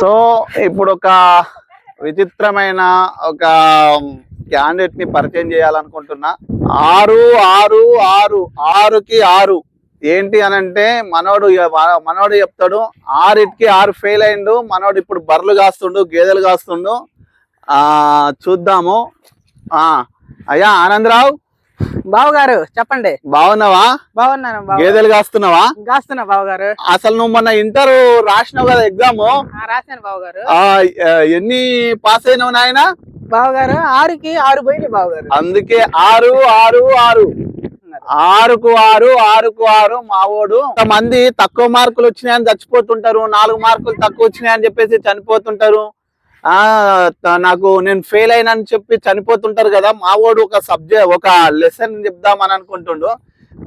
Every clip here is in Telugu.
సో ఇప్పుడు ఒక విచిత్రమైన ఒక క్యాండిడేట్ని పరిచయం చేయాలనుకుంటున్నా. ఆరు ఆరు ఆరు ఆరుకి ఆరు. ఏంటి అనంటే మనోడు మనోడు చెప్తాడు ఆరిటికి ఆరు ఫెయిల్ అయిండు మనోడు ఇప్పుడు బర్రెలు కాస్తుండు గేదెలు కాస్తుండు. ఆ చూద్దాము. అయ్యా ఆనందరావు బావు గారు చెప్పండి. బాగున్నావా? బాగున్నాను గేదెలు కాస్తున్నావా? కాస్తున్నా బావు గారు అసలు నువ్వు మొన్న ఇంటర్ రాసినావు కదా ఎగ్జామ్? రాశాను బావు గారు ఆ ఆ, ఎన్ని పాస్ అయినావు నాయన? బావు గారు ఆరుకి ఆరు పోయింది బావు గారు అందుకే ఆరు ఆరు ఆరు. ఆరుకు ఆరు ఆరుకు ఆరు మావోడు మంది తక్కువ మార్కులు వచ్చినాయని చచ్చిపోతుంటారు నాలుగు మార్కులు తక్కువ వచ్చినాయని చెప్పేసి చనిపోతుంటారు. ఆ నాకు నేను ఫెయిల్ అయినని చెప్పి చనిపోతుంటారు కదా మావోడు ఒక సబ్జెక్ట్ ఒక లెసన్ చెప్దామని అనుకుంటుండు.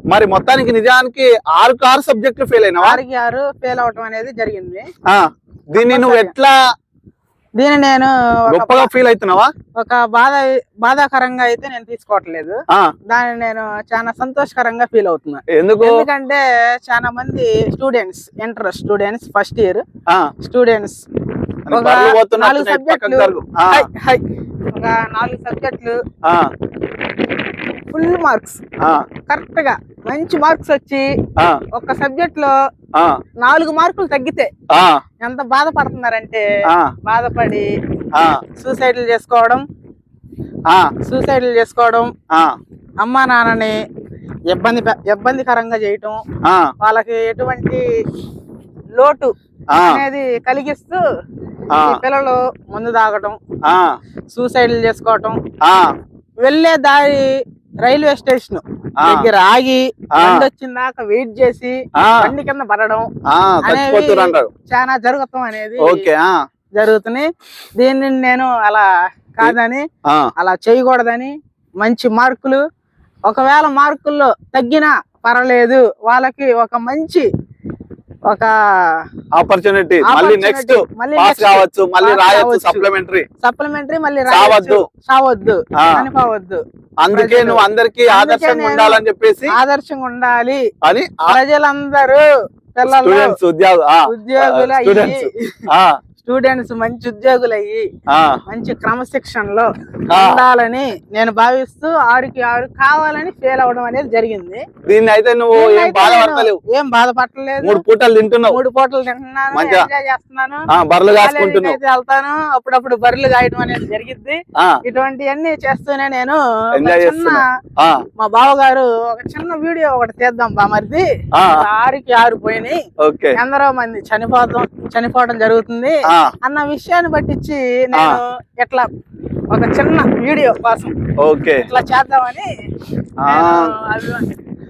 మరి మొత్తానికి నిజానికి ఆరుకు ఆరు సబ్జెక్టులు ఫెయిల్ అయినావా? ఆరుకి ఆరు ఫెయిల్ అవటం అనేది జరిగింది. దీన్ని నువ్వు ఎట్లా దీన్ని నేను గొప్పగా ఫీల్ అవుతున్నావా ఒక బాధ బాధాకరంగా అయితే నేను తీసుకోవట్లేదు. దాన్ని నేను చాలా సంతోషకరంగా ఫీల్ అవుతున్నా. ఎందుకు? ఎందుకంటే చాలా మంది students inter students first year ఆ. స్టూడెంట్స్ నాలుగు సబ్జెక్టులు. ఒక సబ్జెక్టులు. Full marks. కరెక్ట్గా మంచి మార్క్స్ వచ్చి ఒక సబ్జెక్ట్లో నాలుగు మార్కులు తగ్గితే ఎంత బాధపడుతున్నారంటే బాధపడి సూసైడ్లు చేసుకోవడం ఆ, సూసైడ్లు చేసుకోవడం ఆ, అమ్మా నాన్నని ఇబ్బంది ఇబ్బందికరంగా చేయటం వాళ్ళకి ఎటువంటి లోటు అనేది కలిగిస్తూ పిల్లలు ముందు తాగటం ఆ, సూసైడ్లు చేసుకోవటం వెళ్ళే దారి రైల్వే స్టేషన్. దగ్గర ఆగి ఆ. బండి వచ్చిన దాకా వెయిట్ చేసి. బండి కింద పడడం చాలా జరుగుతాం అనేది జరుగుతున్నాయి. దీన్ని నేను అలా కాదని అలా చేయకూడదని మంచి మార్కులు. ఒకవేళ మార్కుల్లో తగ్గినా పర్వాలేదు. వాళ్ళకి ఒక మంచి ఒక ఆపర్చునిటీ మళ్ళీ. నెక్స్ట్ పాస్ కావచ్చు మళ్ళీ రాయొచ్చు. సప్లిమెంటరీ సప్లిమెంటరీ మళ్ళీ. సావద్దు ఆ. చనిపోవద్దు అందుకే. నువ్వు అందరికి ఆదర్శంగా ఉండాలని చెప్పేసి ఆదర్శంగా ఉండాలి అని ప్రజలందరూ పిల్లలు ఉద్యోగులు స్టూడెంట్స్ మంచి ఉద్యోగులు అయ్యి మంచి క్రమశిక్షణలో. ఉండాలని నేను భావిస్తూ ఆరుకి ఆరు కావాలని ఫెయిల్ అవడం అనేది జరిగింది. దీన్ని అయితే నువ్వు ఏం బాధపడలేదు మూడు పూటలు తింటున్నావు. మూడు పూటలు తింటున్నాను. ఎంజాయ్ చేస్తున్నాను. ఆ, బర్రెలు అయితే వెళ్తాను. అప్పుడప్పుడు బర్రెలు కాయడం అనేది జరిగిద్ది. ఆ, ఇటువంటివన్నీ చేస్తూనే నేను చిన్న మా బావగారు ఒక చిన్న వీడియో ఒకటి తీద్దాం బామర్ది. ఆరుకి ఆరు పోయినాయి. ఎందరో మంది చనిపోతాం చనిపోవడం జరుగుతుంది. అన్న విషయాన్ని పట్టించి నేను ఇట్లా ఒక చిన్న వీడియో కోసం ఓకే ఇట్లా చేద్దామని.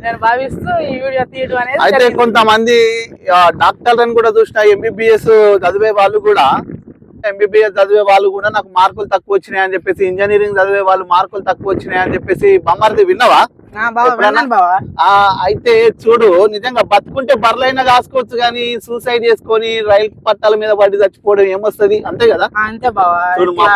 నేను భావిస్తూ ఈ వీడియో తీయడం అనేది అయితే. కొంతమంది డాక్టర్ అని కూడా చూసిన ఎంబీబీఎస్ చదివే వాళ్ళు కూడా ఎంబీబీఎస్ చదివే వాళ్ళు కూడా నాకు మార్కులు తక్కువ వచ్చినాయి అని చెప్పేసి ఇంజనీరింగ్ చదివే వాళ్ళు మార్కులు తక్కువ వచ్చినాయి అని చెప్పేసి బొమ్మరిది విన్నావా అయితే చూడు నిజంగా బతుకుంటే బర్రెలైనా కాసుకోవచ్చు కానీ సూసైడ్ చేసుకొని రైలు పట్టాల మీద పడి చచ్చిపోవడం ఏమొస్తది? అంతే కదా? అంతే బావా. చూడు మా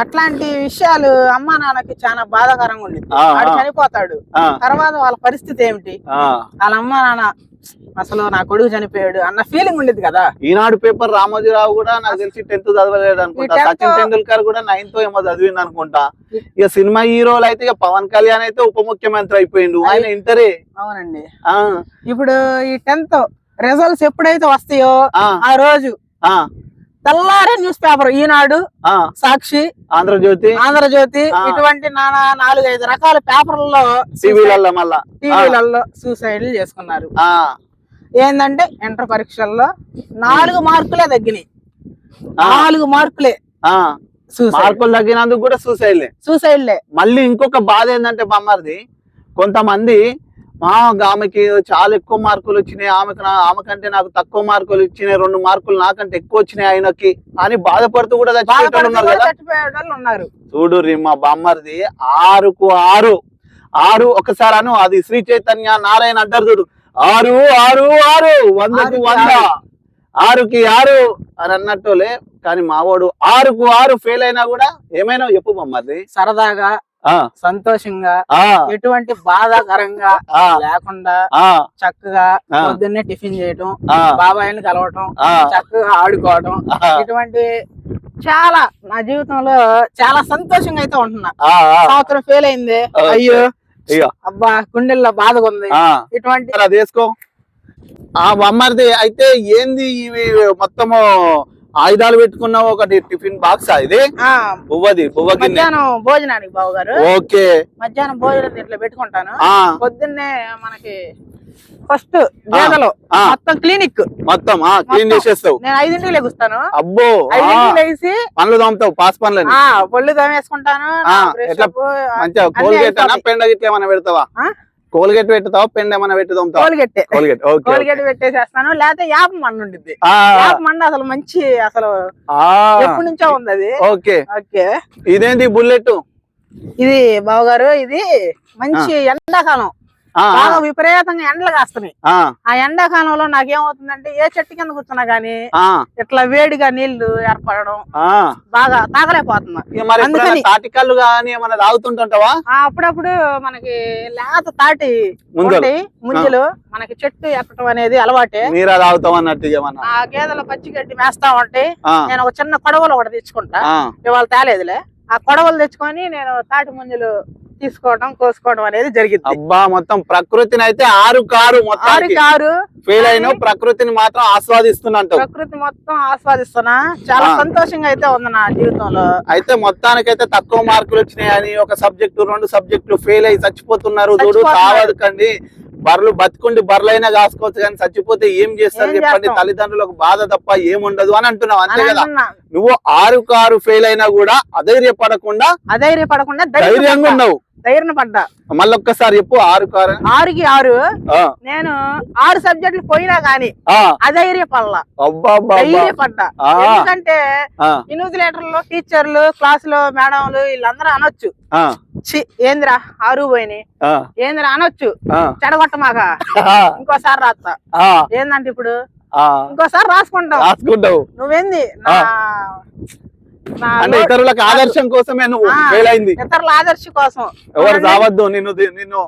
అట్లాంటి విషయాలు అమ్మా నాన్నకి చాలా బాధాకరంగా ఉండేది. చనిపోతాడు. తర్వాత వాళ్ళ పరిస్థితి ఏమిటి. వాళ్ళ అమ్మ నాన్న అసలు నా కొడుకు చనిపోయాడు అన్న ఫీలింగ్ ఉండేది కదా. ఈనాడు పేపర్ రామోజీరావు కూడా నాకు తెలిసి టెన్త్ చదవలేడు అనుకుంటా. సచిన్ టెండూల్కర్ కూడా నైన్త్ ఏమో చదివింది అనుకుంటా. ఇక సినిమా హీరోలు అయితే ఇక పవన్ కళ్యాణ్ అయితే ఉప ముఖ్యమంత్రి అయిపోయిండు. ఆయన ఇంటరే. అవునండి. ఆ, ఇప్పుడు ఈ టెన్త్ రిజల్ట్స్ ఎప్పుడైతే వస్తాయో ఆ, ఆ రోజు ఆ, తెల్లారే న్యూస్ పేపర్ ఈనాడు. ఆ, సాక్షి. ఆంధ్రజ్యోతి. ఆంధ్రజ్యోతి. ఇటువంటి నానా నాలుగైదు రకాల పేపర్లలో టీవీలలో మళ్ళా. టీవీలలో సూసైడ్లు చేసుకున్నారు. ఆ, ఏంటంటే ఇంటర్ పరీక్షల్లో నాలుగు మార్కులే తగ్గినాయి. నాలుగు మార్కులే మార్కులు తగ్గినందుకు కూడా సూసైడ్లే. సూసైడ్లే. మళ్ళీ ఇంకొక బాధ ఏంటంటే బొమ్మరిది కొంతమంది మా ఆమెకి చాలా ఎక్కువ మార్కులు వచ్చినాయి. ఆమెకు నా ఆమెకంటే నాకు తక్కువ మార్కులు ఇచ్చినాయి. రెండు మార్కులు నాకంటే ఎక్కువ వచ్చినాయి ఆయనకి అని బాధపడుతూ కూడా చచ్చిపోయేటోళ్ళు ఉన్నారు చూడు రి మా బామ్మర్ది ఆరుకు ఆరు. ఆరు ఒకసారి అను అది శ్రీ చైతన్య నారాయణ అంటారు చూడు. ఆరు ఆరు ఆరు. వందకు వంద. ఆరు. ఆరుకి ఆరు అని అన్నట్టులే. కానీ మావాడు ఆరుకు ఆరు ఫెయిల్ అయినా కూడా ఏమైనా చెప్పు బామ్మర్ది. సరదాగా సంతోషంగా ఎటువంటి బాధాకరంగా లేకుండా చక్కగా. పొద్దున్నే టిఫిన్ చేయటం బాబాయిని కలవటం చక్కగా ఆడుకోవటం ఇటువంటి చాలా నా జీవితంలో చాలా సంతోషంగా అయితే ఉంటున్నా. సంవత్సరం ఫెయిల్ అయింది. అయ్యో. అబ్బా గుండెల్లో బాధగా ఉంది. ఇటువంటి అది వేసుకో. ఆ బొమ్మరిది అయితే ఏంది ఇవి మొత్తము ఆయుధాలు పెట్టుకున్న ఒకటి టిఫిన్ బాక్స్ ఇది? బువ్వది బువ్వ మధ్యాహ్నం భోజనానికి బాబు గారు ఓకే. మధ్యాహ్నం భోజనం దీంట్లో పెట్టుకుంటాను. పొద్దున్నే మనకి ఫస్ట్ గేదెలు. మొత్తం క్లినిక్. మొత్తం క్లీన్. చేసేస్తావు. నేను ఐదింటికి లెగుస్తాను. అబ్బో లేచి పనులు తోముతావు పాస్ ఆ పళ్ళు తోమేసుకుంటాను. మంచిగా కోల్గేట్. పెండ గిట్ల ఏమైనా పెడతావా? కోల్గేట్ పెట్టుతావా పెండ ఏమైనా పెట్టి తోముతావా కోల్గెట్టే కోల్గేట్ ఓకే కోల్గెట్ పెట్టేసేస్తాను లేకపోతే యాప మండ ఉండిద్ది. యాప మండ అసలు మంచి అసలు ఎప్పటి నుంచో ఉంది అది. ఓకే. ఓకే. ఇదేంటి బుల్లెట్ ఇది బావగారు ఇది మంచి ఎండాకాలం. బాగా విపరీతంగా ఎండలు కాస్తున్నాయి. ఆ, ఎండాకాలంలో నాకేమవుతుందంటే ఏ చెట్టు కింద కూర్చున్నా గానీ ఇట్లా వేడిగా నీళ్ళు ఏర్పడడం. బాగా తాగలేకపోతున్నా. అందుకని. తాటికల్లు ఏమైనా ఆ అప్పుడప్పుడు మనకి లేత తాటి ఉంటాయి ముంజలు మనకి చెట్టు ఎక్కడం అనేది అలవాటే. నీరా తాగుతావు అన్నట్టు ఆ గేదెల పచ్చి గడ్డి మేస్తా ఉంటే నేను ఒక చిన్న కొడవలు ఒకటి తెచ్చుకుంటా. ఇవాళ తేలేదులే. ఆ కొడవలు తెచ్చుకొని నేను తాటి ముంజలు తీసుకోవడం కోసుకోవడం అనేది జరిగింది అబ్బా మొత్తం ప్రకృతిని అయితే ఆరు కారు ఆరు కారు. ఫెయిల్ అయిన ప్రకృతిని మాత్రం ఆస్వాదిస్తున్నట్టు ప్రకృతి మొత్తం ఆస్వాదిస్తున్నా. చాలా. సంతోషంగా అయితే ఉంది నా జీవితంలో. అయితే మొత్తానికైతే తక్కువ మార్కులు వచ్చినాయని ఒక సబ్జెక్టు రెండు సబ్జెక్టులు ఫెయిల్ అయి చచ్చిపోతున్నారు. చూడు. తావడకండి. బర్రెలు బతుకుండి బర్రెలైనా కాసుకోవచ్చు కానీ చచ్చిపోతే ఏం చేస్తారు చెప్పండి? తల్లిదండ్రులకు బాధ తప్ప ఏముండదు అని అంటున్నావు. అంతే అని కదా. నువ్వు ఆరు కారు ఫెయిల్ అయినా కూడా అధైర్యపడకుండా అధైర్యపడకుండా ధైర్యంగా ధైర్యం ఉన్నావు. ధైర్యం పడ్డా. మళ్ళీ ఒక్కసారి చెప్పు ఆరు ఆరుకి ఆరు. నేను ఆరు సబ్జెక్టులు పోయినా గాని అధైర్య పడలా పడ్డా ఎందుకంటే ఇన్విజిలేటర్లు టీచర్లు క్లాస్లో మేడంలు వీళ్ళందరూ అనొచ్చు. ఏందిరా ఆరు పోయినాయి. ఏందిరా అనొచ్చు. చెడగొట్టమాక ఇంకోసారి రాస్తా ఏందంటే ఇప్పుడు? ఇంకోసారి రాసుకుంటావు. రాసుకుంటావు. నువ్వేంది? నా అంటే ఇతరులకు ఆదర్శం కోసమే నువ్వు. ఫెయిల్ అయింది ఇతరుల ఆదర్శ కోసం. ఎవరు. రావద్దు నిన్ను నిన్ను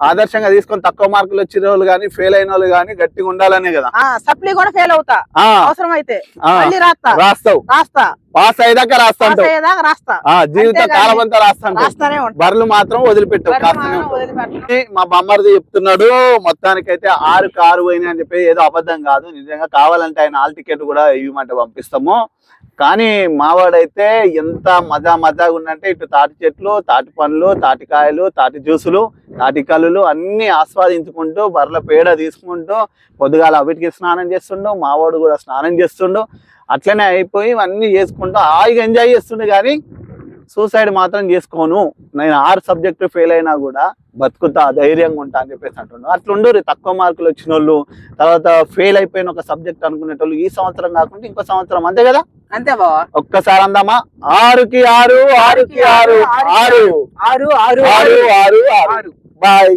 ఆదర్శంగా తీసుకొని తక్కువ మార్కులు వచ్చిన వాళ్ళు కానీ ఫెయిల్ అయిన వాళ్ళు కానీ గట్టిగా ఉండాలనే కదా. సప్లీ కూడా ఫెయిల్ అవుతా. అవసరం అయితే రాస్తా. రాస్తావు. రాస్తా. పాస్ అయ్యేదాకా రాస్తా ఆ జీవిత కాలం అంతా రాస్తానే బర్రెలు మాత్రం వదిలిపెట్టవు. మా బొమ్మరిది చెప్తున్నాడు మొత్తానికైతే ఆరు కారు పోయినాయి అని చెప్పి ఏదో అబద్ధం కాదు. నిజంగా కావాలంటే ఆయన హాల్ టికెట్ కూడా ఇవ్వమంటే పంపిస్తాము. కానీ మావాడైతే ఎంత మజా మజాగా ఉందంటే ఇటు తాటి చెట్లు తాటి పండ్లు తాటికాయలు తాటి జ్యూసులు తాటి కల్లులు అన్నీ ఆస్వాదించుకుంటూ బర్రెల పేడ తీసుకుంటూ పొద్దుగాల అవిటికి స్నానం చేస్తుండు మావాడు కూడా స్నానం చేస్తుండు. అట్లనే అయిపోయి అన్నీ చేసుకుంటూ హాయిగా ఎంజాయ్ చేస్తుండే కానీ సూసైడ్ మాత్రం చేసుకోను. నేను ఆరు సబ్జెక్టు ఫెయిల్ అయినా కూడా బతుకుతా ధైర్యంగా ఉంటా అని చెప్పేసి అంటున్నాడు అట్లుండరు తక్కువ మార్కులు వచ్చిన వాళ్ళు తర్వాత ఫెయిల్ అయిపోయిన ఒక సబ్జెక్ట్ అనుకునేటోళ్ళు ఈ సంవత్సరం కాకుండా ఇంకో సంవత్సరం అంతే కదా? అంతే బాబా ఒక్కసారి అందామా? ఆరుకి ఆరు ఆరుకి ఆరు ఆరు ఆరు. ఆరు ఆరు. ఆరు. బాయ్.